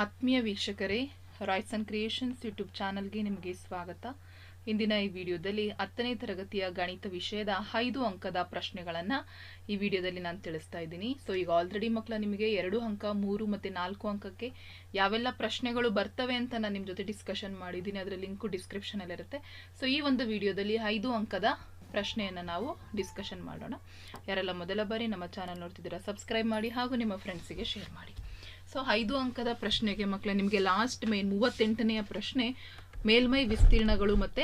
ಆತ್ಮೀಯ ವೀಕ್ಷಕರೇ Royce and creations YouTube ಚಾನಲ್ಗೆ ನಿಮಗೆ ಸ್ವಾಗತ. ಇಂದಿನ ಈ ವಿಡಿಯೋದಲ್ಲಿ ಹತ್ತನೇ ತರಗತಿಯ ಗಣಿತ ವಿಷಯದ ಐದು ಅಂಕದ ಪ್ರಶ್ನೆಗಳನ್ನು ಈ ವಿಡಿಯೋದಲ್ಲಿ ನಾನು ತಿಳಿಸ್ತಾ ಇದ್ದೀನಿ. ಸೊ ಈಗ ಆಲ್ರೆಡಿ ಮಕ್ಕಳು ನಿಮಗೆ ಎರಡು ಅಂಕ, ಮೂರು ಮತ್ತು ನಾಲ್ಕು ಅಂಕಕ್ಕೆ ಯಾವೆಲ್ಲ ಪ್ರಶ್ನೆಗಳು ಬರ್ತವೆ ಅಂತ ನಾನು ನಿಮ್ಮ ಜೊತೆ ಡಿಸ್ಕಷನ್ ಮಾಡಿದ್ದೀನಿ. ಅದರ ಲಿಂಕು ಡಿಸ್ಕ್ರಿಪ್ಷನಲ್ಲಿರುತ್ತೆ ಸೊ ಈ ಒಂದು ವಿಡಿಯೋದಲ್ಲಿ ಐದು ಅಂಕದ ಪ್ರಶ್ನೆಯನ್ನು ನಾವು ಡಿಸ್ಕಷನ್ ಮಾಡೋಣ. ಯಾರೆಲ್ಲ ಮೊದಲ ಬಾರಿ ನಮ್ಮ ಚಾನಲ್ ನೋಡ್ತಿದ್ದೀರಾ ಸಬ್ಸ್ಕ್ರೈಬ್ ಮಾಡಿ ಹಾಗೂ ನಿಮ್ಮ ಫ್ರೆಂಡ್ಸಿಗೆ ಶೇರ್ ಮಾಡಿ. ಸೊ ಐದು ಅಂಕದ ಪ್ರಶ್ನೆಗೆ ಮಕ್ಕಳೇ ನಿಮಗೆ ಲಾಸ್ಟ್ ಮೇನ್ ಮೂವತ್ತೆಂಟನೆಯ ಪ್ರಶ್ನೆ, ಮೇಲ್ಮೈ ವಿಸ್ತೀರ್ಣಗಳು ಮತ್ತು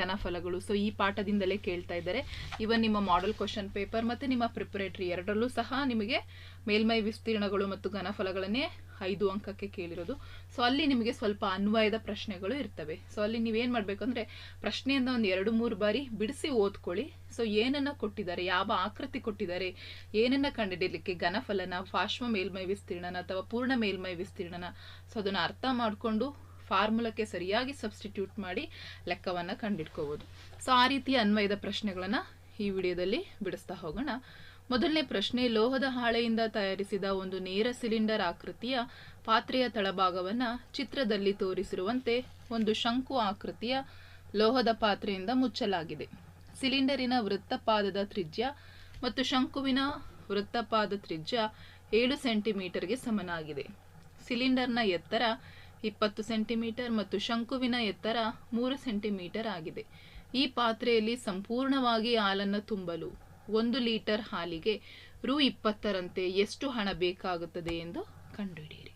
ಘನಫಲಗಳು. ಸೊ ಈ ಪಾಠದಿಂದಲೇ ಕೇಳ್ತಾ ಇದ್ದಾರೆ. ಇವನ್ ನಿಮ್ಮ ಮಾಡೆಲ್ ಕ್ವಶನ್ ಪೇಪರ್ ಮತ್ತು ನಿಮ್ಮ ಪ್ರಿಪರೇಟ್ರಿ ಎರಡರಲ್ಲೂ ಸಹ ನಿಮಗೆ ಮೇಲ್ಮೈ ವಿಸ್ತೀರ್ಣಗಳು ಮತ್ತು ಘನಫಲಗಳನ್ನೇ ಐದು ಅಂಕಕ್ಕೆ ಕೇಳಿರೋದು. ಸೊ ಅಲ್ಲಿ ನಿಮಗೆ ಸ್ವಲ್ಪ ಅನ್ವಯದ ಪ್ರಶ್ನೆಗಳು ಇರ್ತವೆ. ಸೊ ಅಲ್ಲಿ ನೀವೇನು ಮಾಡಬೇಕು ಅಂದರೆ ಪ್ರಶ್ನೆಯಿಂದ ಒಂದು ಎರಡು ಮೂರು ಬಾರಿ ಬಿಡಿಸಿ ಓದ್ಕೊಳ್ಳಿ. ಸೊ ಏನನ್ನು ಕೊಟ್ಟಿದ್ದಾರೆ, ಯಾವ ಆಕೃತಿ ಕೊಟ್ಟಿದ್ದಾರೆ, ಏನನ್ನು ಕಂಡುಹಿಡಿಯಲಿಕ್ಕೆ ಘನಫಲನ, ಪಾರ್ಶ್ವ ಮೇಲ್ಮೈ ವಿಸ್ತೀರ್ಣನ ಅಥವಾ ಪೂರ್ಣ ಮೇಲ್ಮೈ ವಿಸ್ತೀರ್ಣನ. ಸೊ ಅದನ್ನು ಅರ್ಥ ಮಾಡಿಕೊಂಡು ಫಾರ್ಮುಲಕ್ಕೆ ಸರಿಯಾಗಿ ಸಬ್ಸ್ಟಿಟ್ಯೂಟ್ ಮಾಡಿ ಲೆಕ್ಕವನ್ನು ಕಂಡಿಡ್ಕೋಬೋದು ಸೊ ಆ ರೀತಿಯ ಅನ್ವಯದ ಪ್ರಶ್ನೆಗಳನ್ನು ಈ ವಿಡಿಯೋದಲ್ಲಿ ಬಿಡಿಸ್ತಾ ಹೋಗೋಣ. ಮೊದಲನೇ ಪ್ರಶ್ನೆ, ಲೋಹದ ಹಾಳೆಯಿಂದ ತಯಾರಿಸಿದ ಒಂದು ನೇರ ಸಿಲಿಂಡರ್ ಆಕೃತಿಯ ಪಾತ್ರೆಯ ತಳಭಾಗವನ್ನು ಚಿತ್ರದಲ್ಲಿ ತೋರಿಸಿರುವಂತೆ ಒಂದು ಶಂಕು ಆಕೃತಿಯ ಲೋಹದ ಪಾತ್ರೆಯಿಂದ ಮುಚ್ಚಲಾಗಿದೆ. ಸಿಲಿಂಡರಿನ ವೃತ್ತಪಾದದ ತ್ರಿಜ್ಯ ಮತ್ತು ಶಂಕುವಿನ ವೃತ್ತಪಾದ ತ್ರಿಜ್ಯ ಏಳು ಸೆಂಟಿಮೀಟರ್ಗೆ ಸಮನಾಗಿದೆ. ಸಿಲಿಂಡರ್ನ ಎತ್ತರ ಇಪ್ಪತ್ತು ಸೆಂಟಿಮೀಟರ್ ಮತ್ತು ಶಂಕುವಿನ ಎತ್ತರ ಮೂರು ಸೆಂಟಿಮೀಟರ್ ಆಗಿದೆ. ಈ ಪಾತ್ರೆಯಲ್ಲಿ ಸಂಪೂರ್ಣವಾಗಿ ಹಾಲನ್ನು ತುಂಬಲು ಒಂದು ಲೀಟರ್ ಹಾಲಿಗೆ ರು ಇಪ್ಪತ್ತರಂತೆ ಎಷ್ಟು ಹಣ ಬೇಕಾಗುತ್ತದೆ ಎಂದು ಕಂಡುಹಿಡಿಯಿರಿ.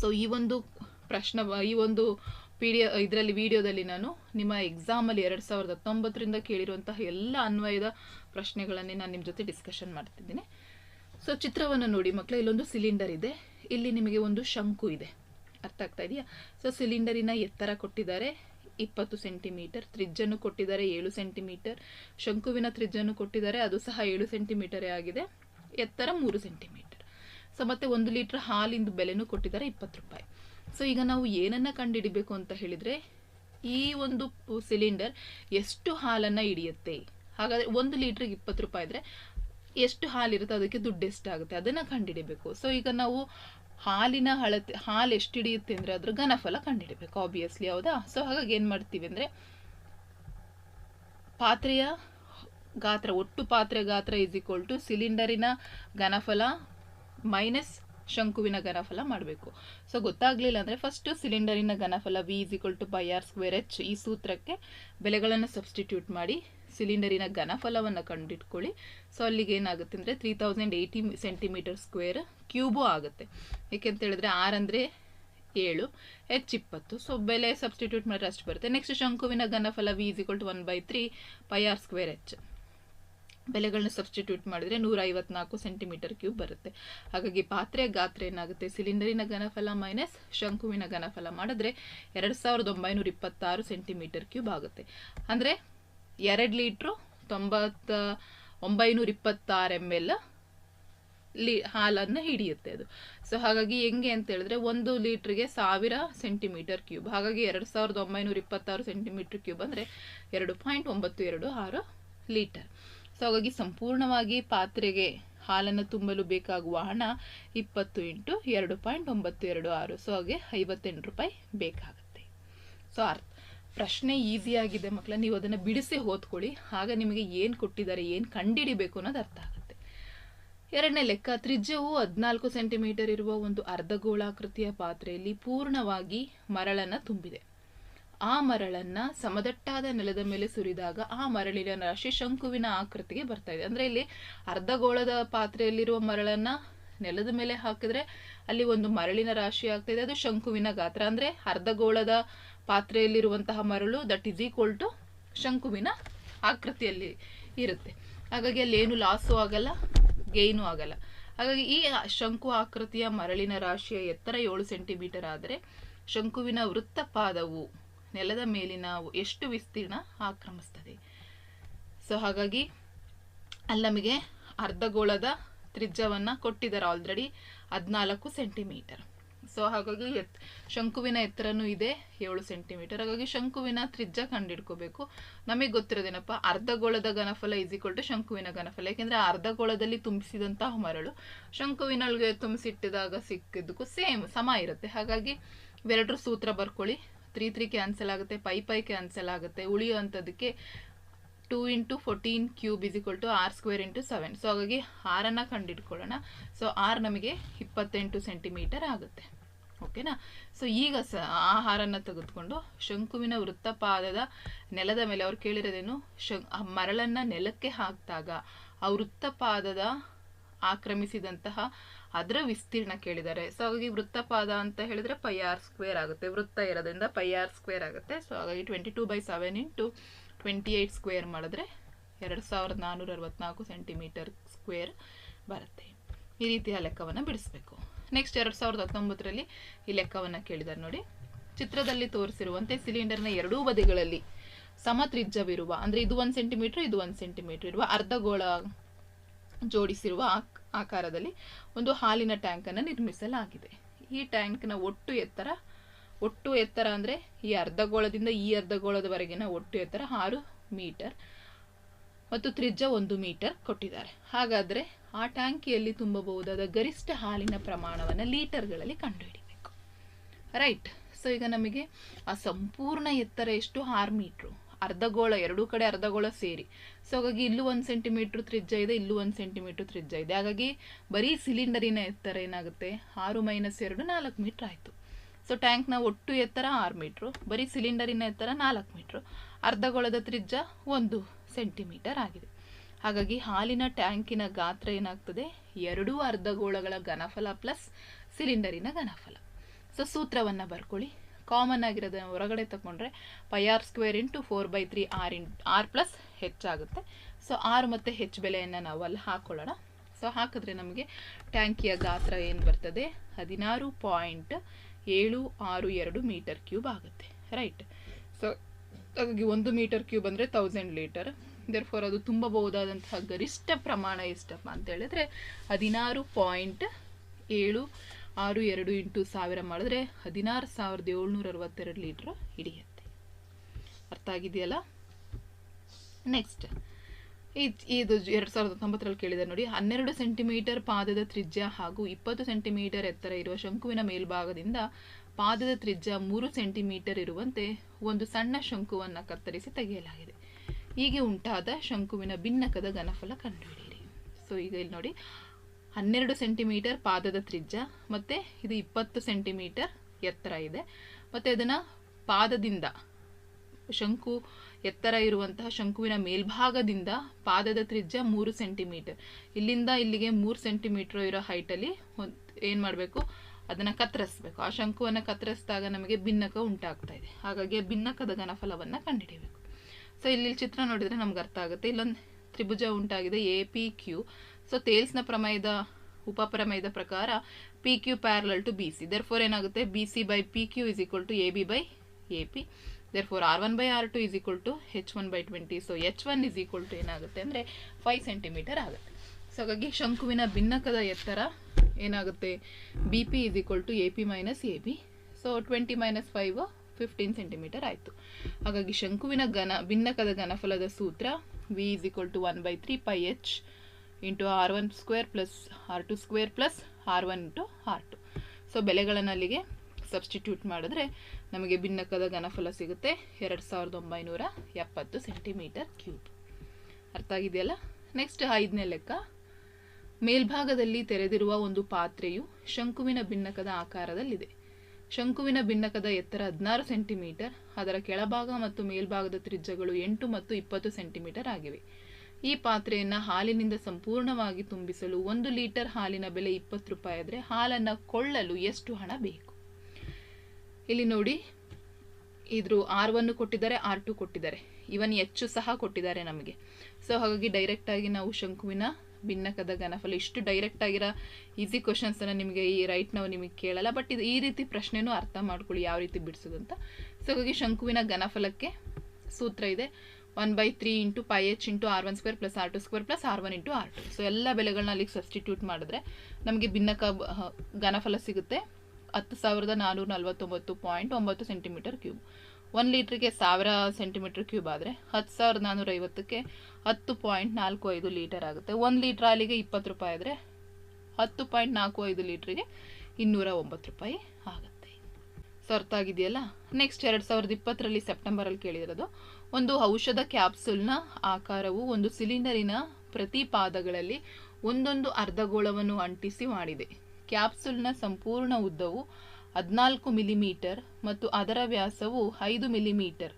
ಸೊ ಈ ಒಂದು ಪ್ರಶ್ನೆ, ಈ ಒಂದು ಪಿ ಡಿ ಇದರಲ್ಲಿ ವಿಡಿಯೋದಲ್ಲಿ ನಾನು ನಿಮ್ಮ ಎಕ್ಸಾಮಲ್ಲಿ ಎರಡು ಸಾವಿರದ ಹತ್ತೊಂಬತ್ತರಿಂದ ಕೇಳಿರುವಂತಹ ಎಲ್ಲ ಅನ್ವಯದ ಪ್ರಶ್ನೆಗಳನ್ನೇ ನಾನು ನಿಮ್ಮ ಜೊತೆ ಡಿಸ್ಕಷನ್ ಮಾಡ್ತಿದ್ದೀನಿ. ಸೊ ಚಿತ್ರವನ್ನು ನೋಡಿ ಮಕ್ಕಳು, ಇಲ್ಲೊಂದು ಸಿಲಿಂಡರ್ ಇದೆ. ಇಲ್ಲಿ ನಿಮಗೆ ಒಂದು ಶಂಕು ಇದೆ. ಅರ್ಥ ಆಗ್ತಾ ಇದೆಯಾ? ಸೊ ಸಿಲಿಂಡರಿನ ಎತ್ತರ ಕೊಟ್ಟಿದ್ದಾರೆ. ಇಪ್ಪತ್ತು ಸೆಂಟಿಮೀಟರ್, ತ್ರಿಜ್ಜನ್ನು ಕೊಟ್ಟಿದ್ದಾರೆ ಏಳು ಸೆಂಟಿಮೀಟರ್, ಶಂಕುವಿನ ತ್ರಿಜ್ಜನ್ನು ಕೊಟ್ಟಿದ್ದಾರೆ, ಅದು ಸಹ ಏಳು ಸೆಂಟಿಮೀಟರೇ ಆಗಿದೆ, ಎತ್ತರ ಮೂರು ಸೆಂಟಿಮೀಟರ್. ಸೊ, ಮತ್ತೆ ಒಂದು ಲೀಟರ್ ಹಾಲಿಂದು ಬೆಲೆನೂ ಕೊಟ್ಟಿದ್ದಾರೆ ಇಪ್ಪತ್ತು ರೂಪಾಯಿ. ಸೊ, ಈಗ ನಾವು ಏನನ್ನ ಕಂಡುಹಿಡಿಬೇಕು ಅಂತ ಹೇಳಿದ್ರೆ, ಈ ಒಂದು ಸಿಲಿಂಡರ್ ಎಷ್ಟು ಹಾಲನ್ನು ಹಿಡಿಯುತ್ತೆ? ಹಾಗಾದ್ರೆ ಒಂದು ಲೀಟ್ರಿಗೆ ಇಪ್ಪತ್ತು ರೂಪಾಯಿ ಇದ್ರೆ ಎಷ್ಟು ಹಾಲಿರುತ್ತೆ ಅದಕ್ಕೆ ದುಡ್ಡು ಎಷ್ಟಾಗುತ್ತೆ ಅದನ್ನು ಕಂಡುಹಿಡಿಬೇಕು ಸೊ ಈಗ ನಾವು ಹಾಲಿನ ಹಳತೆ ಹಾಲು ಎಷ್ಟು ಹಿಡಿಯುತ್ತೆ ಅಂದರೆ ಅದ್ರ ಘನಫಲ ಕಂಡುಹಿಡಬೇಕು ಆಬ್ವಿಯಸ್ಲಿ ಹೌದಾ? ಸೊ ಹಾಗಾಗಿ ಏನು ಮಾಡ್ತೀವಿ ಅಂದರೆ ಪಾತ್ರೆಯ ಗಾತ್ರ, ಒಟ್ಟು ಪಾತ್ರೆ ಗಾತ್ರ ಇಸ್ ಈಕ್ವಲ್ ಟು ಸಿಲಿಂಡರಿನ ಘನಫಲ ಮೈನಸ್ ಶಂಕುವಿನ ಘನಫಲ ಮಾಡಬೇಕು. ಸೊ ಗೊತ್ತಾಗ್ಲಿಲ್ಲ ಅಂದರೆ ಫಸ್ಟು ಸಿಲಿಂಡರಿನ ಘನಫಲ V is equal to pi r square h ಈ ಸೂತ್ರಕ್ಕೆ ಬೆಲೆಗಳನ್ನು ಸಬ್ಸ್ಟಿಟ್ಯೂಟ್ ಮಾಡಿ ಸಿಲಿಂಡರಿನ ಘನಫಲವನ್ನು ಕಂಡಿಟ್ಕೊಳ್ಳಿ. ಸೊ ಅಲ್ಲಿಗೆ ಏನಾಗುತ್ತೆ ಅಂದರೆ three thousand eighty centimetre square cube ಆಗುತ್ತೆ. ಏಕೆಂತ ಹೇಳಿದ್ರೆ ಆರ್ ಅಂದರೆ ಏಳು ಎಚ್ ಇಪ್ಪತ್ತು. ಸೊ ಬೆಲೆ ಸಬ್ಸ್ಟಿಟ್ಯೂಟ್ ಮಾಡಿದ್ರೆ ಅಷ್ಟು ಬರುತ್ತೆ. ನೆಕ್ಸ್ಟ್ ಶಂಕುವಿನ ಘನಫಲ V is equal to one by three pi r square h ಬೆಲೆಗಳನ್ನ ಸಬ್ಸ್ಟಿಟ್ಯೂಟ್ ಮಾಡಿದರೆ ನೂರ ಐವತ್ನಾಲ್ಕು ಸೆಂಟಿಮೀಟರ್ ಕ್ಯೂಬ್ ಬರುತ್ತೆ. ಹಾಗಾಗಿ ಪಾತ್ರೆಯ ಗಾತ್ರ ಏನಾಗುತ್ತೆ? ಸಿಲಿಂಡರಿನ ಘನಫಲ ಮೈನಸ್ ಶಂಕುವಿನ ಘನಫಲ ಮಾಡಿದ್ರೆ ಎರಡು ಸಾವಿರದ ಒಂಬೈನೂರ ಇಪ್ಪತ್ತಾರು ಸೆಂಟಿಮೀಟರ್ ಕ್ಯೂಬ್ ಆಗುತ್ತೆ. ಅಂದರೆ ಎರಡು ಲೀಟ್ರು ತೊಂಬತ್ತ ಒಂಬೈನೂರ ಇಪ್ಪತ್ತಾರು ಎಂ ಎಲ್ ಲೀ, ಹಾಲನ್ನು ಹಿಡಿಯುತ್ತೆ ಅದು. ಸೊ, ಹಾಗಾಗಿ ಹೆಂಗೆ ಅಂತ ಹೇಳಿದ್ರೆ ಒಂದು ಲೀಟ್ರಿಗೆ ಸಾವಿರ ಸೆಂಟಿಮೀಟರ್ ಕ್ಯೂಬ್. ಹಾಗಾಗಿ ಎರಡು ಸಾವಿರದ ಒಂಬೈನೂರ ಇಪ್ಪತ್ತಾರು ಸೆಂಟಿಮೀಟರ್ ಕ್ಯೂಬ್ ಅಂದರೆ ಎರಡು ಪಾಯಿಂಟ್ ಒಂಬತ್ತು ಎರಡು ಆರು ಲೀಟರ್. ಸೊ, ಹಾಗಾಗಿ ಸಂಪೂರ್ಣವಾಗಿ ಪಾತ್ರೆಗೆ ಹಾಲನ್ನು ತುಂಬಲು ಬೇಕಾಗುವ ಹಣ ಇಪ್ಪತ್ತು ಇಂಟು ಎರಡು ಪಾಯಿಂಟ್ ಒಂಬತ್ತು ಎರಡು ಆರು. ಸೊ, ಹಾಗೆ ಐವತ್ತೆಂಟು ರೂಪಾಯಿ ಬೇಕಾಗುತ್ತೆ. ಸೊ, ಅರ್ಥ. ಪ್ರಶ್ನೆ ಈಸಿಯಾಗಿದೆ ಮಕ್ಕಳ ನೀವು ಅದನ್ನು ಬಿಡಿಸಿ ಓದ್ಕೊಳ್ಳಿ ಆಗ ನಿಮಗೆ ಏನು ಕೊಟ್ಟಿದ್ದಾರೆ, ಏನು ಕಂಡಿಡಿಬೇಕು ಅನ್ನೋದು ಅರ್ಥ ಆಗುತ್ತೆ. ಎರಡನೇ ಲೆಕ್ಕ, ತ್ರಿಜ್ಯವು ಹದಿನಾಲ್ಕು ಸೆಂಟಿಮೀಟರ್ ಇರುವ ಒಂದು ಅರ್ಧಗೋಳಾಕೃತಿಯ ಪಾತ್ರೆಯಲ್ಲಿ ಪೂರ್ಣವಾಗಿ ಮರಳನ್ನು ತುಂಬಿದೆ. ಆ ಮರಳನ್ನ ಸಮದಟ್ಟಾದ ನೆಲದ ಮೇಲೆ ಸುರಿದಾಗ ಆ ಮರಳಿನ ರಾಶಿ ಶಂಕುವಿನ ಆಕೃತಿಗೆ ಬರ್ತಾ ಇದೆ. ಅಂದ್ರೆ ಇಲ್ಲಿ ಅರ್ಧಗೋಳದ ಪಾತ್ರೆಯಲ್ಲಿರುವ ಮರಳನ್ನ ನೆಲದ ಮೇಲೆ ಹಾಕಿದ್ರೆ ಅಲ್ಲಿ ಒಂದು ಮರಳಿನ ರಾಶಿ ಆಗ್ತಾ ಇದೆ. ಅದು ಶಂಕುವಿನ ಗಾತ್ರ. ಅಂದ್ರೆ ಅರ್ಧಗೋಳದ ಪಾತ್ರೆಯಲ್ಲಿರುವಂತಹ ಮರಳು ದಟ್ ಈಸ್ ಈಕ್ವಲ್ ಟು ಶಂಕುವಿನ ಆಕೃತಿಯಲ್ಲಿ ಇರುತ್ತೆ. ಹಾಗಾಗಿ ಅಲ್ಲಿ ಏನು ಲಾಸು ಆಗಲ್ಲ ಗೇನು ಆಗಲ್ಲ. ಹಾಗಾಗಿ ಈ ಶಂಕು ಆಕೃತಿಯ ಮರಳಿನ ರಾಶಿಯ ಎತ್ತರ ಏಳು ಸೆಂಟಿಮೀಟರ್ ಆದರೆ ಶಂಕುವಿನ ವೃತ್ತಪಾದವು ನೆಲದ ಮೇಲಿನ ಎಷ್ಟು ವಿಸ್ತೀರ್ಣ ಆಕ್ರಮಿಸ್ತದೆ. ಸೊ ಹಾಗಾಗಿ ಅಲ್ಲಿ ನಮಗೆ ಅರ್ಧಗೋಳದ ತ್ರಿಜ್ಯವನ್ನು ಕೊಟ್ಟಿದ್ದಾರೆ ಆಲ್ರೆಡಿ ಹದಿನಾಲ್ಕು ಸೆಂಟಿಮೀಟರ್ ಸೊ ಹಾಗಾಗಿ ಶಂಕುವಿನ ಎತ್ತರನೂ ಇದೆ, ಏಳು ಸೆಂಟಿಮೀಟರ್ ಹಾಗಾಗಿ ಶಂಕುವಿನ ತ್ರಿಜ್ಯ ಕಂಡಿಡ್ಕೋಬೇಕು. ನಮಗೆ ಗೊತ್ತಿರೋದೇನಪ್ಪ, ಅರ್ಧಗೋಳದ ಘನಫಲ ಇಸ್ ಈಕ್ವಲ್ ಟು ಶಂಕುವಿನ ಘನಫಲ. ಯಾಕೆಂದರೆ ಅರ್ಧಗೋಳದಲ್ಲಿ ತುಂಬಿಸಿದಂತಹ ಮರಳು, ಶಂಕುವಿನೊಳಗೆ ತುಂಬಿಸಿಟ್ಟಿದಾಗ ಸಿಕ್ಕಿದ್ದಕ್ಕೂ ಸೇಮ್ ಸಮ ಇರುತ್ತೆ. ಹಾಗಾಗಿ ಇವೆರಡರ ಸೂತ್ರ ಬರ್ಕೊಳ್ಳಿ. ತ್ರೀ ತ್ರೀ ಕ್ಯಾನ್ಸಲ್ ಆಗುತ್ತೆ ಪೈ ಪೈ ಕ್ಯಾನ್ಸಲ್ ಆಗುತ್ತೆ. ಉಳಿಯುವಂಥದ್ದಕ್ಕೆ two into fourteen cube is equal to r square into seven so ಹಾಗಾಗಿ ಆರನ್ನು ಕಂಡಿಡ್ಕೊಳ್ಳೋಣ. ಸೊ ಆರ್ ನಮಗೆ ಇಪ್ಪತ್ತೆಂಟು ಸೆಂಟಿಮೀಟರ್ ಆಗುತ್ತೆ. ಓಕೆನಾ? ಸೊ ಈಗ ಸ ಆಹಾರನ ತೆಗೆದುಕೊಂಡು ಶಂಕುವಿನ ವೃತ್ತಪಾದದ ನೆಲದ ಮೇಲೆ ಅವ್ರು ಕೇಳಿರೋದೇನು? ಶಂ ಮರಳನ್ನು ನೆಲಕ್ಕೆ ಹಾಕಿದಾಗ ಆ ವೃತ್ತಪಾದದ ಆಕ್ರಮಿಸಿದಂತಹ ಅದರ ವಿಸ್ತೀರ್ಣ ಕೇಳಿದ್ದಾರೆ. ಸೊ ಹಾಗಾಗಿ ವೃತ್ತಪಾದ ಅಂತ ಹೇಳಿದ್ರೆ ಪೈ ಆರ್ ಸ್ಕ್ವೇರ್ ಆಗುತ್ತೆ. ವೃತ್ತ ಇರೋದ್ರಿಂದ ಪೈ ಆರ್ ಸ್ಕ್ವೇರ್ ಆಗುತ್ತೆ. ಸೊ ಹಾಗಾಗಿ twenty two by seven into twenty eight square ಮಾಡಿದ್ರೆ ಎರಡು ಸಾವಿರದ ನಾನ್ನೂರ ಅರವತ್ನಾಲ್ಕು ಸೆಂಟಿಮೀಟರ್ ಸ್ಕ್ವೇರ್ ಬರುತ್ತೆ. ಈ ರೀತಿಯ ಲೆಕ್ಕವನ್ನು ಬಿಡಿಸ್ಬೇಕು. ನೆಕ್ಸ್ಟ್ ಎರಡು ಸಾವಿರದ ಹತ್ತೊಂಬತ್ತರಲ್ಲಿ ಈ ಲೆಕ್ಕವನ್ನು ಕೇಳಿದ್ದಾರೆ ನೋಡಿ. ಚಿತ್ರದಲ್ಲಿ ತೋರಿಸಿರುವಂತೆ ಸಿಲಿಂಡರ್ನ ಎರಡೂ ಬದಿಗಳಲ್ಲಿ ಸಮತ್ರಿಜ್ಯವಿರುವ, ಅಂದರೆ ಇದು ಒಂದು ಸೆಂಟಿಮೀಟರ್ ಇದು ಒಂದು ಸೆಂಟಿಮೀಟರ್ ಇರುವ ಅರ್ಧಗೋಳ ಜೋಡಿಸಿರುವ ಆಕ್- ಆಕಾರದಲ್ಲಿ ಒಂದು ಹಾಲಿನ ಟ್ಯಾಂಕನ್ನು ನಿರ್ಮಿಸಲಾಗಿದೆ. ಈ ಟ್ಯಾಂಕ್ನ ಒಟ್ಟು ಎತ್ತರ ಒಟ್ಟು ಎತ್ತರ ಅಂದರೆ ಈ ಅರ್ಧಗೋಳದಿಂದ ಈ ಅರ್ಧಗೋಳದವರೆಗಿನ ಒಟ್ಟು ಎತ್ತರ ಆರು ಮೀಟರ್. ಮತ್ತು ತ್ರಿಜ್ಯ ಒಂದು ಮೀಟರ್ ಕೊಟ್ಟಿದ್ದಾರೆ. ಹಾಗಾದರೆ ಆ ಟ್ಯಾಂಕಿಯಲ್ಲಿ ತುಂಬಬಹುದಾದ ಗರಿಷ್ಠ ಹಾಲಿನ ಪ್ರಮಾಣವನ್ನು ಲೀಟರ್ಗಳಲ್ಲಿ ಕಂಡುಹಿಡಿಬೇಕು. ರೈಟ್. ಸೊ ಈಗ ನಮಗೆ ಆ ಸಂಪೂರ್ಣ ಎತ್ತರ ಎಷ್ಟು? ಆರು ಮೀಟ್ರು. ಅರ್ಧಗೋಳ ಎರಡೂ ಕಡೆ ಅರ್ಧಗೋಳ ಸೇರಿ. ಸೊ ಹಾಗಾಗಿ ಇಲ್ಲೂ ಒಂದು ಸೆಂಟಿಮೀಟ್ರ್ ತ್ರಿಜ್ಯ ಇದೆ, ಇಲ್ಲೂ ಒಂದು ಸೆಂಟಿಮೀಟ್ರ್ ತ್ರಿಜ್ಯ ಇದೆ. ಹಾಗಾಗಿ ಬರೀ ಸಿಲಿಂಡರಿನ ಎತ್ತರ ಏನಾಗುತ್ತೆ? ಆರು ಮೈನಸ್ ಎರಡು, ನಾಲ್ಕು ಮೀಟ್ರ್ ಆಯಿತು. ಸೊ ಟ್ಯಾಂಕ್ನ ಒಟ್ಟು ಎತ್ತರ ಆರು ಮೀಟ್ರು, ಬರೀ ಸಿಲಿಂಡರಿನ ಎತ್ತರ ನಾಲ್ಕು ಮೀಟ್ರು. ಅರ್ಧಗೋಳದ ತ್ರಿಜ್ಯ ಒಂದು. ಸೆಂಟಿಮೀಟರ್ ಆಗಿದೆ. ಹಾಗಾಗಿ ಹಾಲಿನ ಟ್ಯಾಂಕಿನ ಗಾತ್ರ ಏನಾಗ್ತದೆ? ಎರಡೂ ಅರ್ಧಗೋಳಗಳ ಘನಫಲ ಪ್ಲಸ್ ಸಿಲಿಂಡರಿನ ಘನಫಲ. ಸೊ ಸೂತ್ರವನ್ನು ಬರ್ಕೊಳ್ಳಿ. ಕಾಮನ್ ಆಗಿರೋದನ್ನ ಹೊರಗಡೆ ತಗೊಂಡ್ರೆ pi r square into four by three r in r plus ಹೆಚ್ಚಾಗುತ್ತೆ ಸೊ ಆರ್ ಮತ್ತು ಹೆಚ್ ಬೆಲೆಯನ್ನು ನಾವು ಅಲ್ಲಿ ಹಾಕ್ಕೊಳ್ಳೋಣ ಸೊ ಹಾಕಿದ್ರೆ ನಮಗೆ ಟ್ಯಾಂಕಿಯ ಗಾತ್ರ ಏನು ಬರ್ತದೆ? ಹದಿನಾರು ಪಾಯಿಂಟ್ ಏಳು ಆರು ಎರಡು ಮೀಟರ್ ಕ್ಯೂಬ್ ಆಗುತ್ತೆ. ರೈಟ್ ಸೊ ಹಾಗಾಗಿ ಒಂದು ಮೀಟರ್ ಕ್ಯೂಬ್ ಅಂದರೆ ತೌಸಂಡ್ ಲೀಟರ್ ದೇರ್ ಫಾರ್ ಅದು ತುಂಬಬಹುದಾದಂತಹ ಗರಿಷ್ಠ ಪ್ರಮಾಣ ಎಷ್ಟಪ್ಪ ಅಂತ ಹೇಳಿದ್ರೆ ಹದಿನಾರು ಪಾಯಿಂಟ್ ಏಳು ಆರು ಎರಡು ಇಂಟು ಸಾವಿರ ಮಾಡಿದ್ರೆ ಹದಿನಾರು ಸಾವಿರದ ಏಳ್ನೂರ ಅರವತ್ತೆರಡು ಲೀಟ್ರ್ ಹಿಡಿಯುತ್ತೆ. ಅರ್ಥ ಆಗಿದೆಯಲ್ಲ? ನೆಕ್ಸ್ಟ್ ಇದು ಎರಡು ಸಾವಿರದ ಹತ್ತೊಂಬತ್ತರಲ್ಲಿ ಕೇಳಿದೆ ನೋಡಿ. ಹನ್ನೆರಡು ಸೆಂಟಿಮೀಟರ್ ಪಾದದ ತ್ರಿಜ್ಯ ಹಾಗೂ ಇಪ್ಪತ್ತು ಸೆಂಟಿಮೀಟರ್ ಎತ್ತರ ಇರುವ ಶಂಕುವಿನ ಮೇಲ್ಭಾಗದಿಂದ ಪಾದದ ತ್ರಿಜ್ಯ ಮೂರು ಸೆಂಟಿಮೀಟರ್ ಇರುವಂತೆ ಒಂದು ಸಣ್ಣ ಶಂಕುವನ್ನು ಕತ್ತರಿಸಿ ತೆಗೆಯಲಾಗಿದೆ. ಹೀಗೆ ಉಂಟಾದ ಶಂಕುವಿನ ಭಿನ್ನಕದ ಘನಫಲ ಕಂಡುಹಿಡಿಯಿರಿ. ಸೊ ಈಗ ಇಲ್ಲಿ ನೋಡಿ. ಹನ್ನೆರಡು ಸೆಂಟಿಮೀಟರ್ ಪಾದದ ತ್ರಿಜ್ಯ, ಮತ್ತು ಇದು ಇಪ್ಪತ್ತು ಸೆಂಟಿಮೀಟರ್ ಎತ್ತರ ಇದೆ. ಮತ್ತು ಅದನ್ನು ಪಾದದಿಂದ, ಶಂಕು ಎತ್ತರ ಇರುವಂತಹ ಶಂಕುವಿನ ಮೇಲ್ಭಾಗದಿಂದ ಪಾದದ ತ್ರಿಜ್ಯ ಮೂರು ಸೆಂಟಿಮೀಟರ್. ಇಲ್ಲಿಂದ ಇಲ್ಲಿಗೆ ಮೂರು ಸೆಂಟಿಮೀಟರ್ ಇರೋ ಹೈಟಲ್ಲಿ ಏನು ಮಾಡಬೇಕು? ಅದನ್ನು ಕತ್ತರಿಸ್ಬೇಕು. ಆ ಶಂಕುವನ್ನು ಕತ್ತರಿಸಿದಾಗ ನಮಗೆ ಭಿನ್ನಕ ಉಂಟಾಗ್ತಾ ಇದೆ. ಹಾಗಾಗಿ ಭಿನ್ನಕದ ಘನಫಲವನ್ನು ಕಂಡುಹಿಡಿಯಬೇಕು ಸೊ ಇಲ್ಲಿ ಚಿತ್ರ ನೋಡಿದರೆ ನಮ್ಗೆ ಅರ್ಥ ಆಗುತ್ತೆ. ಇಲ್ಲೊಂದು ತ್ರಿಭುಜ ಉಂಟಾಗಿದೆ ಎ ಪಿ ಕ್ಯೂ ಸೊ ತೇಲ್ಸ್ನ ಪ್ರಮೇಯದ ಉಪಪ್ರಮೇಯದ ಪ್ರಕಾರ P Q parallel to B C therefore ಏನಾಗುತ್ತೆ? B C by P Q is equal to A B by A P therefore R one by R two is equal to H one by twenty so H one is equal to ಏನಾಗುತ್ತೆ? ಅಂದರೆ five centimetre ಆಗುತ್ತೆ. So ಹಾಗಾಗಿ ಶಂಕುವಿನ ಭಿನ್ನಕದ ಎತ್ತರ ಏನಾಗುತ್ತೆ? B P is equal to A P minus A B so twenty minus five fifteen centimetre ಆಯಿತು. ಹಾಗಾಗಿ ಶಂಕುವಿನ ಘನ, ಭಿನ್ನಕದ ಘನಫಲದ ಸೂತ್ರ V is equal to one by three pi H into R one square plus R two square plus R one into R two so ಬೆಲೆಗಳನ್ನು ಅಲ್ಲಿಗೆ substitute ಮಾಡಿದ್ರೆ ನಮಗೆ ಭಿನ್ನಕದ ಘನಫಲ ಸಿಗುತ್ತೆ ಎರಡು ಸಾವಿರದ ಒಂಬೈನೂರ ಎಪ್ಪತ್ತು ಸೆಂಟಿಮೀಟರ್ ಕ್ಯೂಬ್ ಅರ್ಥ ಆಗಿದೆಯಲ್ಲ? ನೆಕ್ಸ್ಟ್ ಐದನೇ ಲೆಕ್ಕ. ಮೇಲ್ಭಾಗದಲ್ಲಿ ತೆರೆದಿರುವ ಒಂದು ಪಾತ್ರೆಯು ಶಂಕುವಿನ ಭಿನ್ನಕದ ಆಕಾರದಲ್ಲಿದೆ. ಶಂಕುವಿನ ಭಿನ್ನಕದ ಎತ್ತರ ಹದಿನಾರು ಸೆಂಟಿಮೀಟರ್, ಅದರ ಕೆಳಭಾಗ ಮತ್ತು ಮೇಲ್ಭಾಗದ ತ್ರಿಜ್ಯಗಳು ಎಂಟು ಮತ್ತು ಇಪ್ಪತ್ತು ಸೆಂಟಿಮೀಟರ್ ಆಗಿವೆ. ಈ ಪಾತ್ರೆಯನ್ನು ಹಾಲಿನಿಂದ ಸಂಪೂರ್ಣವಾಗಿ ತುಂಬಿಸಲು ಒಂದು ಲೀಟರ್ ಹಾಲಿನ ಬೆಲೆ ಇಪ್ಪತ್ತು ರೂಪಾಯಿ ಆದರೆ ಹಾಲನ್ನು ಕೊಳ್ಳಲು ಎಷ್ಟು ಹಣ ಬೇಕು? ಇಲ್ಲಿ ನೋಡಿ, ಇದ್ರ ಆರ್ ಒನ್ ಕೊಟ್ಟಿದ್ದಾರೆ, ಆರ್ ಟು ಕೊಟ್ಟಿದ್ದಾರೆ. ಇವನ್ ಹೆಚ್ಚು ಸಹ ಕೊಟ್ಟಿದ್ದಾರೆ ನಮಗೆ. ಸೊ, ಹಾಗಾಗಿ ಡೈರೆಕ್ಟಾಗಿ ನಾವು ಶಂಕುವಿನ ಭಿನ್ನಕದ ಘನಫಲ, ಇಷ್ಟು ಡೈರೆಕ್ಟ್ ಆಗಿರೋ ಈಸಿ ಕ್ವಶನ್ಸನ್ನು ನಿಮಗೆ ಈ ರೈಟ್ ನಾವು ನಿಮಗೆ ಕೇಳಲ್ಲ. ಬಟ್ ಇದು ಈ ರೀತಿ ಪ್ರಶ್ನೆನೂ ಅರ್ಥ ಮಾಡ್ಕೊಳ್ಳಿ ಯಾವ ರೀತಿ ಬಿಡಿಸೋದು ಅಂತ. ಸೊ ಹಾಗಾಗಿ ಶಂಕುವಿನ ಘನಫಲಕ್ಕೆ ಸೂತ್ರ ಇದೆ. One by three into pi H into R one square plus R two square plus R one into R two so ಎಲ್ಲ ಬೆಲೆಗಳನ್ನ ಅಲ್ಲಿಗೆ ಸಬ್ಸ್ಟಿಟ್ಯೂಟ್ ಮಾಡಿದ್ರೆ ನಮಗೆ ಭಿನ್ನಕ ಘನಫಲ ಸಿಗುತ್ತೆ. ಹತ್ತು ಸಾವಿರದ ನಾನ್ನೂರ ನಲವತ್ತೊಂಬತ್ತು ಪಾಯಿಂಟ್ ಒಂಬತ್ತು ಸೆಂಟಿಮೀಟರ್ ಕ್ಯೂಬ್ ಒಂದು ಲೀಟ್ರಿಗೆ ಸಾವಿರ ಸೆಂಟಿಮೀಟರ್ ಕ್ಯೂಬ್ ಆದರೆ ಹತ್ತು ಸಾವಿರದ ನಾನ್ನೂರ ಐವತ್ತಕ್ಕೆ ಹತ್ತು ಪಾಯಿಂಟ್ ನಾಲ್ಕು ಐದು ಲೀಟರ್ ಆಗುತ್ತೆ. ಒಂದು ಲೀಟ್ರ್ ಹಾಲಿಗೆ ಇಪ್ಪತ್ತು ರೂಪಾಯಿ ಆದರೆ ಹತ್ತು ಪಾಯಿಂಟ್ ನಾಲ್ಕು ಐದು ಲೀಟ್ರಿಗೆ ಇನ್ನೂರ ಒಂಬತ್ತು ರೂಪಾಯಿ ಆಗುತ್ತೆ. ಸೊ ಆಗಿದೆಯಲ್ಲ ನೆಕ್ಸ್ಟ್ ಎರಡು ಸಾವಿರದ ಇಪ್ಪತ್ತರಲ್ಲಿ ಸೆಪ್ಟೆಂಬರಲ್ಲಿ ಕೇಳಿರೋದು ಒಂದು ಔಷಧ ಕ್ಯಾಪ್ಸುಲ್ನ ಆಕಾರವು ಒಂದು ಸಿಲಿಂಡರಿನ ಪ್ರತಿ ಪಾದಗಳಲ್ಲಿ ಒಂದೊಂದು ಅರ್ಧಗೋಳವನ್ನು ಅಂಟಿಸಿ ಮಾಡಿದೆ. ಕ್ಯಾಪ್ಸುಲ್ನ ಸಂಪೂರ್ಣ ಉದ್ದವು ಹದಿನಾಲ್ಕು ಮಿಲಿಮೀಟರ್ ಮತ್ತು ಅದರ ವ್ಯಾಸವು ಐದು ಮಿಲಿಮೀಟರ್.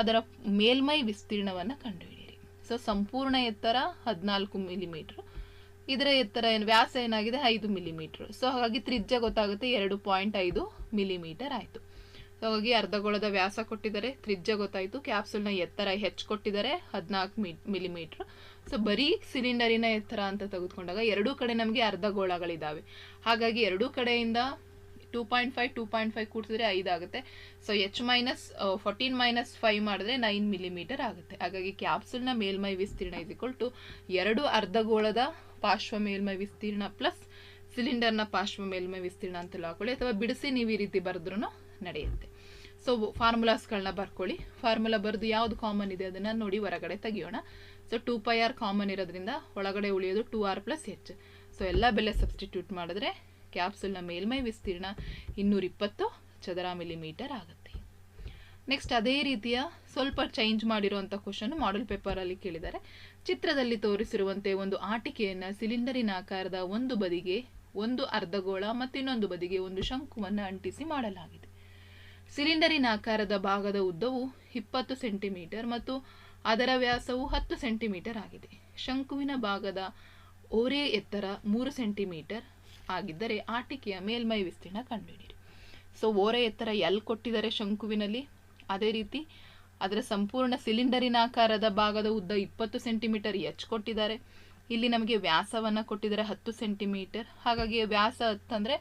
ಅದರ ಮೇಲ್ಮೈ ವಿಸ್ತೀರ್ಣವನ್ನು ಕಂಡುಹಿಡಿಯಿರಿ. ಸೊ ಸಂಪೂರ್ಣ ಎತ್ತರ ಹದಿನಾಲ್ಕು ಮಿಲಿಮೀಟರ್. ಇದರ ಎತ್ತರ ಏನು, ವ್ಯಾಸ ಏನಾಗಿದೆ? ಐದು ಮಿಲಿಮೀಟರ್. ಸೊ ಹಾಗಾಗಿ ತ್ರಿಜ್ಯ ಗೊತ್ತಾಗುತ್ತೆ. ಎರಡು ಪಾಯಿಂಟ್ ಐದು ಮಿಲಿಮೀಟರ್ ಆಯಿತು. ಸೊ ಹಾಗಾಗಿ ಅರ್ಧಗೋಳದ ವ್ಯಾಸ ಕೊಟ್ಟಿದ್ದಾರೆ. ತ್ರಿಜ್ಯ ಗೊತ್ತಾಯಿತು. ಕ್ಯಾಪ್ಸುಲ್ನ ಎತ್ತರ ಹೆಚ್ಚು ಕೊಟ್ಟಿದ್ದಾರೆ. ಹದಿನಾಲ್ಕು ಮಿ, ಮಿಲಿಮೀಟ್ರ್. ಸೊ ಬರೀ ಸಿಲಿಂಡರಿನ ಎತ್ತರ ಅಂತ ತೆಗೆದುಕೊಂಡಾಗ ಎರಡೂ ಕಡೆ ನಮಗೆ ಅರ್ಧಗೋಳಗಳಿದ್ದಾವೆ ಹಾಗಾಗಿ ಎರಡೂ ಕಡೆಯಿಂದ two point five two point five ಕೂಡಿಸಿದ್ರೆ ಐದಾಗುತ್ತೆ. So H minus fourteen minus five ಮಾಡಿದ್ರೆ ನೈನ್ ಮಿಲಿಮೀಟರ್ ಆಗುತ್ತೆ. ಹಾಗಾಗಿ ಕ್ಯಾಪ್ಸುಲ್ನ ಮೇಲ್ಮೈ ವಿಸ್ತೀರ್ಣ ಇಸ್ ಟು ಎರಡು ಅರ್ಧಗೋಳದ ಪಾರ್ಶ್ವ ಮೇಲ್ಮೈ ವಿಸ್ತೀರ್ಣ ಪ್ಲಸ್ ಸಿಲಿಂಡರ್ನ ಪಾರ್ಶ್ವ ಮೇಲ್ಮೈ ವಿಸ್ತೀರ್ಣ ಅಂತಲೂ ಹಾಕೊಳ್ಳಿ ಅಥವಾ ಬಿಡಿಸಿ ನೀವು ಈ ರೀತಿ ಬರೆದ್ರೂ ನಡೆಯುತ್ತೆ. ಸೊ ಫಾರ್ಮುಲಾಸ್ಗಳನ್ನ ಬರ್ಕೊಳ್ಳಿ. ಫಾರ್ಮುಲಾ ಬರೆದು ಯಾವುದು ಕಾಮನ್ ಇದೆ ಅದನ್ನು ನೋಡಿ ಹೊರಗಡೆ ತೆಗಿಯೋಣ. So two pi R common ಇರೋದ್ರಿಂದ ಒಳಗಡೆ ಉಳಿಯೋದು two R plus H so ಎಲ್ಲ ಬೆಲೆ ಸಬ್ಸ್ಟಿಟ್ಯೂಟ್ ಮಾಡಿದ್ರೆ ಕ್ಯಾಪ್ಸುಲ್ನ ಮೇಲ್ಮೈ ವಿಸ್ತೀರ್ಣ ಇನ್ನೂರಿಪ್ಪತ್ತು ಚದರ ಮಿಲಿಮೀಟರ್ ಆಗುತ್ತೆ. ನೆಕ್ಸ್ಟ್ ಅದೇ ರೀತಿಯ ಸ್ವಲ್ಪ ಚೇಂಜ್ ಮಾಡಿರುವಂಥ ಕ್ವಶನ್ ಮಾಡೆಲ್ ಪೇಪರಲ್ಲಿ ಕೇಳಿದ್ದಾರೆ. ಚಿತ್ರದಲ್ಲಿ ತೋರಿಸಿರುವಂತೆ ಒಂದು ಆಟಿಕೆಯನ್ನು ಸಿಲಿಂಡರಿನ ಆಕಾರದ ಒಂದು ಬದಿಗೆ ಒಂದು ಅರ್ಧಗೋಳ ಮತ್ತು ಇನ್ನೊಂದು ಬದಿಗೆ ಒಂದು ಶಂಕುವನ್ನು ಅಂಟಿಸಿ ಮಾಡಲಾಗಿದೆ. ಸಿಲಿಂಡರಿನ ಆಕಾರದ ಭಾಗದ ಉದ್ದವು ಇಪ್ಪತ್ತು ಸೆಂಟಿಮೀಟರ್ ಮತ್ತು ಅದರ ವ್ಯಾಸವು ಹತ್ತು ಸೆಂಟಿಮೀಟರ್ ಆಗಿದೆ. ಶಂಕುವಿನ ಭಾಗದ ಓರೆ ಎತ್ತರ ಮೂರು ಸೆಂಟಿಮೀಟರ್ ಆಗಿದ್ದರೆ ಆಟಿಕೆಯ ಮೇಲ್ಮೈ ವಿಸ್ತೀರ್ಣ ಕಂಡುಹಿಡಿಯಿರಿ. ಸೊ ಓರೆ ಎತ್ತರ ಎಲ್ ಕೊಟ್ಟಿದ್ದಾರೆ ಶಂಕುವಿನಲ್ಲಿ, ಅದೇ ರೀತಿ ಅದರ ಸಂಪೂರ್ಣ ಸಿಲಿಂಡರಿನ ಆಕಾರದ ಭಾಗದ ಉದ್ದ ಇಪ್ಪತ್ತು ಸೆಂಟಿಮೀಟರ್ ಎಚ್ ಕೊಟ್ಟಿದ್ದಾರೆ. ಇಲ್ಲಿ ನಮಗೆ ವ್ಯಾಸವನ್ನು ಕೊಟ್ಟಿದ್ದಾರೆ ಹತ್ತು ಸೆಂಟಿಮೀಟರ್. ಹಾಗಾಗಿ ವ್ಯಾಸ ಹತ್ತಂದರೆ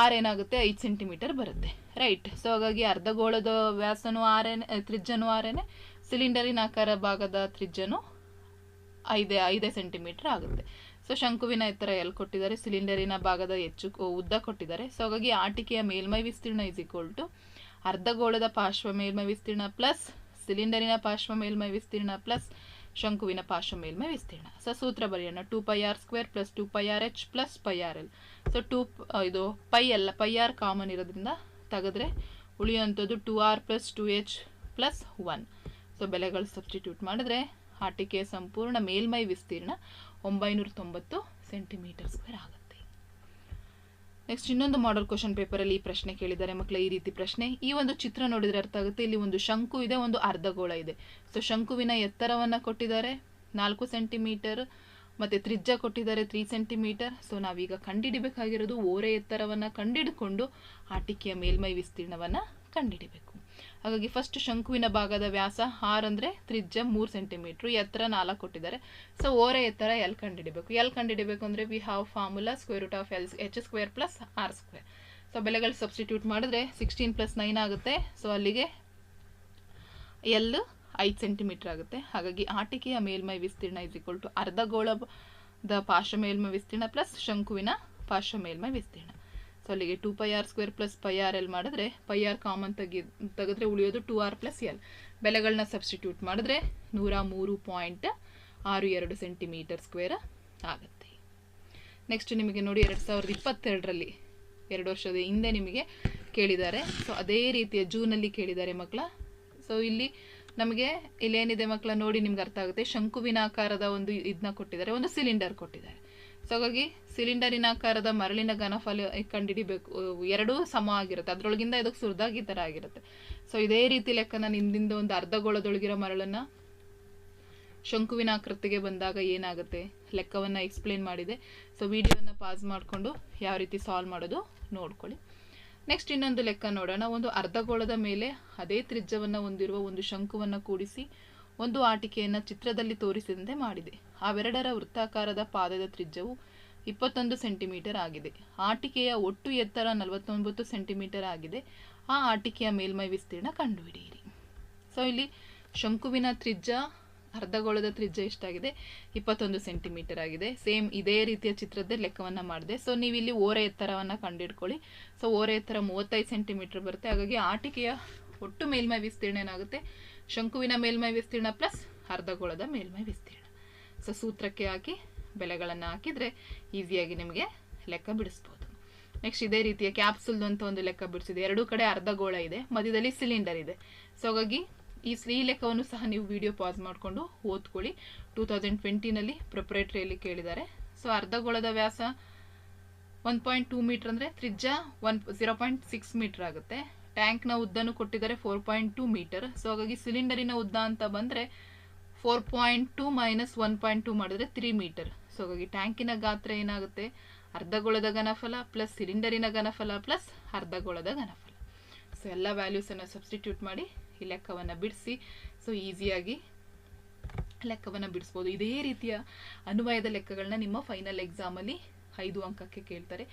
ಆರ್ ಏನಾಗುತ್ತೆ? ಐದು ಸೆಂಟಿಮೀಟರ್ ಬರುತ್ತೆ. ರೈಟ್ ಸೊ ಹಾಗಾಗಿ ಅರ್ಧಗೋಳದ ವ್ಯಾಸನೂ ಆರೇನೆ ತ್ರಿಜ್ಯನೂ ಆರೇನೆ ಸಿಲಿಂಡರಿನ ಆಕಾರ ಭಾಗದ ತ್ರಿಜ್ಯನೂ ಐದೇ ಐದೇ ಸೆಂಟಿಮೀಟರ್ ಆಗುತ್ತೆ. ಸೊ ಶಂಕುವಿನ ಎತ್ತರ ಎಲ್ಲಿ ಕೊಟ್ಟಿದ್ದಾರೆ? ಸಿಲಿಂಡರಿನ ಭಾಗದ ಹೆಚ್ಚು ಉದ್ದ ಕೊಟ್ಟಿದ್ದಾರೆ. ಸೊ ಹಾಗಾಗಿ ಆಟಿಕೆಯ ಮೇಲ್ಮೈ ವಿಸ್ತೀರ್ಣ ಇಸ್ ಈಕ್ವಲ್ ಟು ಅರ್ಧಗೋಳದ ಪಾರ್ಶ್ವ ಮೇಲ್ಮೈ ವಿಸ್ತೀರ್ಣ ಪ್ಲಸ್ ಸಿಲಿಂಡರಿನ ಪಾರ್ಶ್ವ ಮೇಲ್ಮೈ ವಿಸ್ತೀರ್ಣ ಪ್ಲಸ್ ಶಂಕುವಿನ ಪಾರ್ಶ್ವ ಮೇಲ್ಮೈ ವಿಸ್ತೀರ್ಣ. ಸೊ ಸೂತ್ರ ಬರೆಯೋಣ. Two pi R square plus two pi R H plus pi R L so two ಇದು ಪೈ ಎಲ್ಲ ಪೈ ಆರ್ ಕಾಮನ್ ಇರೋದ್ರಿಂದ ತೆಗೆದ್ರೆ ಉಳಿಯುವಂಥದ್ದು two R plus two H plus one so ಬೆಲೆಗಳು ಸಬ್ಸ್ಟಿಟ್ಯೂಟ್ ಮಾಡಿದ್ರೆ ಆಟಿಕೆಯ ಸಂಪೂರ್ಣ ಮೇಲ್ಮೈ ವಿಸ್ತೀರ್ಣ ಒಂಬೈನೂರ ತೊಂಬತ್ತು ಸೆಂಟಿಮೀಟರ್ ಸ್ಕ್ವೇರ್ ಆಗುತ್ತೆ. ನೆಕ್ಸ್ಟ್ ಇನ್ನೊಂದು ಮಾಡಲ್ ಕ್ವಶನ್ ಪೇಪರಲ್ಲಿ ಈ ಪ್ರಶ್ನೆ ಕೇಳಿದ್ದಾರೆ. ಮಕ್ಕಳ ಈ ರೀತಿ ಪ್ರಶ್ನೆ. ಈ ಒಂದು ಚಿತ್ರ ನೋಡಿದರೆ ಅರ್ಥ ಆಗುತ್ತೆ. ಇಲ್ಲಿ ಒಂದು ಶಂಕು ಇದೆ, ಒಂದು ಅರ್ಧಗೋಳ ಇದೆ. ಸೊ ಶಂಕುವಿನ ಎತ್ತರವನ್ನು ಕೊಟ್ಟಿದ್ದಾರೆ. ನಾಲ್ಕು ಸೆಂಟಿಮೀಟರ್. ಮತ್ತು ತ್ರಿಜ್ಜ ಕೊಟ್ಟಿದ್ದಾರೆ, ತ್ರೀ ಸೆಂಟಿಮೀಟರ್. ಸೊ ನಾವೀಗ ಕಂಡಿಡಿಬೇಕಾಗಿರೋದು ಓರೆ ಎತ್ತರವನ್ನು ಕಂಡಿಡ್ಕೊಂಡು, ಆಟಿಕೆಯ ಮೇಲ್ಮೈ ವಿಸ್ತೀರ್ಣವನ್ನು ಕಂಡುಹಿಡಿಬೇಕು ಹಾಗಾಗಿ ಫಸ್ಟ್ ಶಂಕುವಿನ ಭಾಗದ ವ್ಯಾಸ ಆರ್ ಅಂದರೆ ತ್ರಿಜ್ಯ ಮೂರು ಸೆಂಟಿಮೀಟ್ರು ಎತ್ತರ ನಾಲ್ಕು ಕೊಟ್ಟಿದ್ದಾರೆ. ಸೊ ಓರೆ ಎತ್ತರ ಎಲ್ ಕಂಡುಹಿಡಿಬೇಕು. ಎಲ್ ಕಂಡುಹಿಡಿಬೇಕು ಅಂದರೆ V have formula square root of L H square plus R square so ಬೆಲೆಗಳು ಸಬ್ಸ್ಟಿಟ್ಯೂಟ್ ಮಾಡಿದ್ರೆ ಸಿಕ್ಸ್ಟೀನ್ ಪ್ಲಸ್ ನೈನ್ ಆಗುತ್ತೆ. ಸೊ ಅಲ್ಲಿಗೆ ಎಲ್ ಐದು ಸೆಂಟಿಮೀಟರ್ ಆಗುತ್ತೆ. ಹಾಗಾಗಿ ಆಟಿಕೆಯ ಮೇಲ್ಮೈ ವಿಸ್ತೀರ್ಣ ಇಸ್ ಈಕ್ವಲ್ ಟು ಅರ್ಧಗೋಳದ ಪಾರ್ಶ್ವ ಮೇಲ್ಮೈ ವಿಸ್ತೀರ್ಣ ಪ್ಲಸ್ ಶಂಕುವಿನ ಪಾರ್ಶ್ವ ಮೇಲ್ಮೈ ವಿಸ್ತೀರ್ಣ. ಸೊ ಅಲ್ಲಿಗೆ two pi R square plus pi R L ಮಾಡಿದ್ರೆ ಪೈ ಆರ್ ಕಾಮನ್ ತೆಗಿ ತೆಗೆದ್ರೆ ಉಳಿಯೋದು ಟು ಆರ್ ಪ್ಲಸ್ ಎಲ್ ಬೆಲೆಗಳನ್ನ ಸಬ್ಸ್ಟಿಟ್ಯೂಟ್ ಮಾಡಿದ್ರೆ ನೂರ ಮೂರು ಪಾಯಿಂಟ್ ಆರು ಎರಡು ಸೆಂಟಿಮೀಟರ್ ಸ್ಕ್ವೇರ್ ಆಗುತ್ತೆ. ನೆಕ್ಸ್ಟ್ ನಿಮಗೆ ನೋಡಿ ಎರಡು ಸಾವಿರದ ಇಪ್ಪತ್ತೆರಡರಲ್ಲಿ, ಎರಡು ವರ್ಷದ ಹಿಂದೆ ನಿಮಗೆ ಕೇಳಿದ್ದಾರೆ. ಸೊ ಅದೇ ರೀತಿಯ ಜೂನಲ್ಲಿ ಕೇಳಿದ್ದಾರೆ ಮಕ್ಕಳ. ಸೊ ಇಲ್ಲಿ ನಮಗೆ ಇಲ್ಲೇನಿದೆ ಮಕ್ಕಳ ನೋಡಿ ನಿಮ್ಗೆ ಅರ್ಥ ಆಗುತ್ತೆ. ಶಂಕುವಿನ ಆಕಾರದ ಒಂದು ಇದನ್ನ ಕೊಟ್ಟಿದ್ದಾರೆ, ಒಂದು ಸಿಲಿಂಡರ್ ಕೊಟ್ಟಿದ್ದಾರೆ. ಸೊ ಹಾಗಾಗಿ ಸಿಲಿಂಡರಿನ ಆಕಾರದ ಮರಳಿನ ಘನಫಲ ಕಂಡುಹಿಡಿಬೇಕು ಎರಡೂ ಸಮ ಆಗಿರುತ್ತೆ. ಅದರೊಳಗಿಂದ ಇದಕ್ಕೆ ಸುರಿದಾಗಿ ಈ ಥರ ಆಗಿರುತ್ತೆ. ಸೊ ಇದೇ ರೀತಿ ಲೆಕ್ಕ ನಾನು ಹಿಂದಿಂದ ಒಂದು ಅರ್ಧಗೋಳದೊಳಗಿರೋ ಮರಳನ್ನು ಶಂಕುವಿನ ಆಕೃತಿಗೆ ಬಂದಾಗ ಏನಾಗುತ್ತೆ ಲೆಕ್ಕವನ್ನು ಎಕ್ಸ್ಪ್ಲೇನ್ ಮಾಡಿದೆ. ಸೊ ವಿಡಿಯೋನ ಪಾಸ್ ಮಾಡಿಕೊಂಡು ಯಾವ ರೀತಿ ಸಾಲ್ವ್ ಮಾಡೋದು ನೋಡ್ಕೊಳ್ಳಿ. ನೆಕ್ಸ್ಟ್ ಇನ್ನೊಂದು ಲೆಕ್ಕ ನೋಡೋಣ. ಒಂದು ಅರ್ಧಗೋಳದ ಮೇಲೆ ಅದೇ ತ್ರಿಜ್ಯವನ್ನು ಹೊಂದಿರುವ ಒಂದು ಶಂಕುವನ್ನು ಕೂಡಿಸಿ ಒಂದು ಆಟಿಕೆಯನ್ನು ಚಿತ್ರದಲ್ಲಿ ತೋರಿಸಿದಂತೆ ಮಾಡಿದೆ. ಅವೆರಡರ ವೃತ್ತಾಕಾರದ ಪಾದದ ತ್ರಿಜ್ಯವು ಇಪ್ಪತ್ತೊಂದು ಸೆಂಟಿಮೀಟರ್ ಆಗಿದೆ. ಆಟಿಕೆಯ ಒಟ್ಟು ಎತ್ತರ ನಲವತ್ತೊಂಬತ್ತು ಸೆಂಟಿಮೀಟರ್ ಆಗಿದೆ. ಆ ಆಟಿಕೆಯ ಮೇಲ್ಮೈ ವಿಸ್ತೀರ್ಣ ಕಂಡುಹಿಡಿಯಿರಿ. ಸೊ ಇಲ್ಲಿ ಶಂಕುವಿನ ತ್ರಿಜ್ಯ, ಅರ್ಧಗೋಳದ ತ್ರಿಜ್ಯ ಎಷ್ಟಾಗಿದೆ? ಇಪ್ಪತ್ತೊಂದು ಸೆಂಟಿಮೀಟರ್ ಆಗಿದೆ. ಸೇಮ್ ಇದೇ ರೀತಿಯ ಚಿತ್ರದ್ದೇ ಲೆಕ್ಕವನ್ನು ಮಾಡಿದೆ. ಸೊ ನೀವು ಇಲ್ಲಿ ಓರೆ ಎತ್ತರವನ್ನು ಕಂಡುಹಿಡ್ಕೊಳ್ಳಿ ಸೊ ಓರೆ ಎತ್ತರ ಮೂವತ್ತೈದು ಸೆಂಟಿಮೀಟರ್ ಬರುತ್ತೆ. ಹಾಗಾಗಿ ಆಟಿಕೆಯ ಒಟ್ಟು ಮೇಲ್ಮೈ ವಿಸ್ತೀರ್ಣ ಏನಾಗುತ್ತೆ? ಶಂಕುವಿನ ಮೇಲ್ಮೈ ವಿಸ್ತೀರ್ಣ ಪ್ಲಸ್ ಅರ್ಧಗೋಳದ ಮೇಲ್ಮೈ ವಿಸ್ತೀರ್ಣ. ಸೊ ಸೂತ್ರಕ್ಕೆ ಹಾಕಿ, ಬೆಲೆಗಳನ್ನು ಹಾಕಿದರೆ ಈಸಿಯಾಗಿ ನಿಮಗೆ ಲೆಕ್ಕ ಬಿಡಿಸ್ಬೋದು. ನೆಕ್ಸ್ಟ್ ಇದೇ ರೀತಿಯ ಕ್ಯಾಪ್ಸುಲ್ದು ಅಂತ ಒಂದು ಲೆಕ್ಕ ಬಿಡಿಸಿದೆ. ಎರಡೂ ಕಡೆ ಅರ್ಧಗೋಳ ಇದೆ, ಮಧ್ಯದಲ್ಲಿ ಸಿಲಿಂಡರ್ ಇದೆ. ಸೊ ಹಾಗಾಗಿ ಈ ಈ ಲೆಕ್ಕವನ್ನು ಸಹ ನೀವು ವಿಡಿಯೋ ಪಾಸ್ ಮಾಡಿಕೊಂಡು ಓದ್ಕೊಳ್ಳಿ. ಟೂ ತೌಸಂಡ್ ಟ್ವೆಂಟಿನಲ್ಲಿ ಪ್ರಿಪ್ರೇಟ್ರಿಯಲ್ಲಿ ಕೇಳಿದ್ದಾರೆ. ಸೊ ಅರ್ಧಗೋಳದ ವ್ಯಾಸ ಒನ್ ಪಾಯಿಂಟ್ ಟೂ ಮೀಟ್ರ್ ಅಂದರೆ ತ್ರಿಜ್ಯ one zero point six metre ಆಗುತ್ತೆ. ಟ್ಯಾಂಕ್ನ ಉದ್ದನೂ ಕೊಟ್ಟಿದ್ದಾರೆ four point two metre. So ಹಾಗಾಗಿ ಸಿಲಿಂಡರಿನ ಉದ್ದ ಅಂತ ಬಂದರೆ four point two minus one point two ಮಾಡಿದ್ರೆ ತ್ರೀ ಮೀಟರ್. ಸೊ ಹಾಗಾಗಿ ಟ್ಯಾಂಕಿನ ಗಾತ್ರ ಏನಾಗುತ್ತೆ? ಅರ್ಧಗೋಳದ ಘನಫಲ ಪ್ಲಸ್ ಸಿಲಿಂಡರಿನ ಘನಫಲ ಪ್ಲಸ್ ಅರ್ಧಗೋಳದ ಘನಫಲ. ಸೊ ಎಲ್ಲ ವ್ಯಾಲ್ಯೂಸನ್ನು ಸಬ್ಸ್ಟಿಟ್ಯೂಟ್ ಮಾಡಿ ಈ ಲೆಕ್ಕವನ್ನು ಬಿಡಿಸಿ. ಸೊ ಈಸಿಯಾಗಿ ಲೆಕ್ಕವನ್ನು ಬಿಡಿಸ್ಬೋದು. ಇದೇ ರೀತಿಯ ಅನ್ವಯದ ಲೆಕ್ಕಗಳನ್ನ ನಿಮ್ಮ ಫೈನಲ್ ಎಕ್ಸಾಮಲ್ಲಿ ಐದು ಅಂಕಕ್ಕೆ ಕೇಳ್ತಾರೆ.